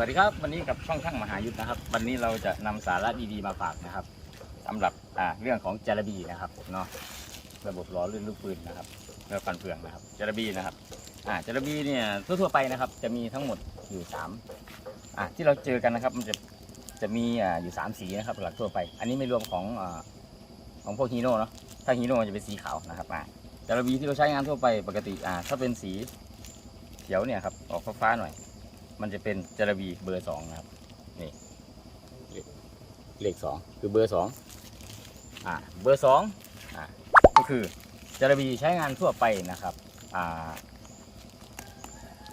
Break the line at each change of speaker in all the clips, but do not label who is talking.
วัสดีครับ วันนี้กับช่องช่างมหายุทธนะครับ วันนี้เราจะนำสาระดีๆมาฝากนะครับสำหรับอ่าเรื่องของจารบีนะครับเนาะระบบล้อลื่นลูกปืนนะครับเรือฟันเฟืองนะครับจารบีนะครับอ่าจารบีเนี่ยทั่วๆไปนะครับ จะมีทั้งหมดอยู่สามอ่าที่เราเจอกันนะครับมันจะจะมีอ่าอยู่สามสีนะครับหลักทั่วไป อันนี้ไม่รวมของอ่าของพวกฮีโน่เนาะถ้าฮีโน่จะเป็นสีขาวนะครับอ่าจารบีที่เราใช้งานทั่วไปปกติอ่าถ้าเป็นสีเขียวเนี่ยครับออกฟ้าๆหน่อย มันจะเป็นจระบีเบอร์สองนะครับนี่เลขสองคือเบอร์สองอ่าเบอร์สองอ่าก็คือจระบีใช้งานทั่วไปนะครับอ่า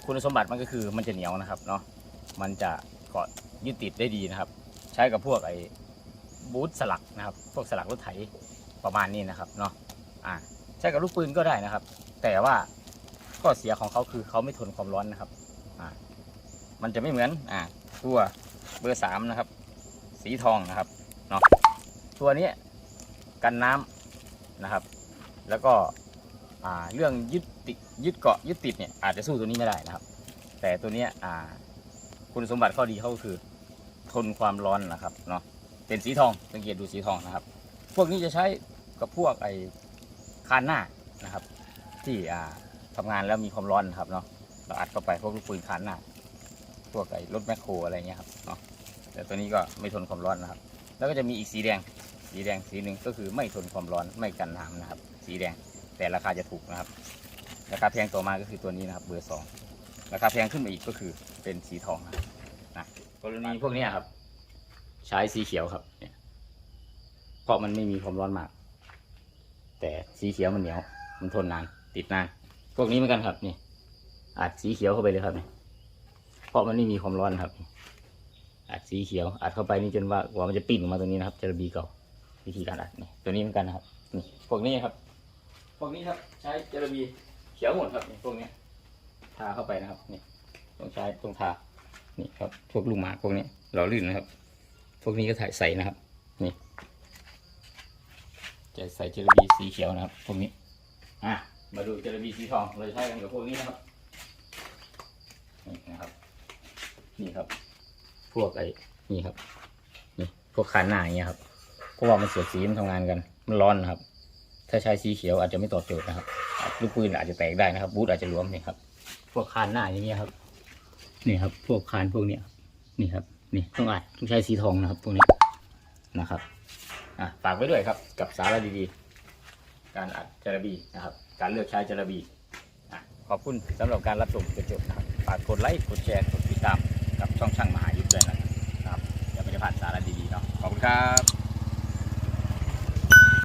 คุณสมบัติมันก็คือมันจะเหนียวนะครับเนาะมันจะเกาะยึดติดได้ดีนะครับ ใช้กับพวกไอ้บูทสลักนะครับ พวกสลักรถไถประมาณนี้นะครับเนาะอ่าใช้กับลูกปืนก็ได้นะครับ แต่ว่าข้อเสียของเขาคือเขาไม่ทนความร้อนนะครับอ่า มันจะไม่เหมือนอ่าตัวเบอร์สามนะครับ สีทองนะครับเนาะตัวนี้กันน้ำนะครับ แล้วก็อ่าเรื่องยึดติดยึดเกาะยึดติดเนี่ยอาจจะสู้ตัวนี้ไม่ได้นะครับ แต่ตัวนี้อ่าคุณสมบัติข้อดีเขาคือ ทนความร้อนนะครับเนาะเป็นสีทองสังเกตดูสีทองนะครับ พวกนี้จะใช้กับพวกไอ้คานหน้านะครับ ที่อ่าทำงานแล้วมีความร้อนนะครับเนาะเราอัดเข้าไปพวกลูกปืนคานหน้า พวกไอ้รถแมคโครอะไรเงี้ยครับเนาะแต่ตัวนี้ก็ไม่ทนความร้อนนะครับ แล้วก็จะมีอีกสีแดง สีแดงสีหนึ่งก็คือไม่ทนความร้อนไม่กันน้ำนะครับ สีแดงแต่ราคาจะถูกนะครับ ราคาแพงต่อมาก็คือตัวนี้นะครับ เบอร์สองราคาแพงขึ้นมาอีกก็คือเป็นสีทองนะนะกรณีพวกนี้ครับ ใช้สีเขียวครับเนี่ยเพราะมันไม่มีความร้อนมาก แต่สีเขียวมันเหนียว มันทนนาน ติดนาน พวกนี้เหมือนกันครับนี่อัดสีเขียวเข้าไปเลยครับนี่ ราะมันไม่มีความร้อนครับ อัดสีเขียว อัดเข้าไปนี่จนว่ากว่ามันจะปิ้นออกมาตรงนี้นะครับจระบีเก่าวิธีการอัดนี่ตัวนี้เหมือนกันนะครับนี่พวกนี้ครับ พวกนี้ครับใช้จระบีเขียวหมดครับนี่พวกนี้ทาเข้าไปนะครับนี่ต้องใช้ต้องทานี่ครับ พวกลูกหมากพวกนี้เราลื่นนะครับ พวกนี้ก็ถ่ายใส่นะครับนี่จะใส่จระบีสีเขียวนะครับ พวกนี้อะมาดูจระบีสีทองเราใช้กันกับพวกนี้นะครับนี่นะครับ นี่ครับ พวกไอ้นี่ครับ นี่พวกคันหน้าอย่างเงี้ยครับ เพราะว่ามันเสียดสีมันทำงานกัน มันร้อนนะครับ ถ้าใช้สีเขียวอาจจะไม่ตอบโจทย์นะครับ ลูกปืนอาจจะแตกได้นะครับ บูทอาจจะหลวมนี่ครับ พวกคานหน้าอย่างเงี้ยครับ นี่ครับ พวกคานพวกเนี้ย นี่ครับ นี่ต้องอาจต้องใช้สีทองนะครับพวกนี้นะครับ อะฝากไว้ด้วยครับ กับสาระดีๆ การอัดจระบีนะครับ การเลือกใช้จระบีอะขอบคุณสำหรับการรับชมจนจบนะครับ ฝากกดไลค์ กดแชร์ กดติดตาม กับช่องช่างมหายุทธด้วยนะครับอย่าไม่ได้ผ่านสาระดีๆเนาะขอบคุณครับ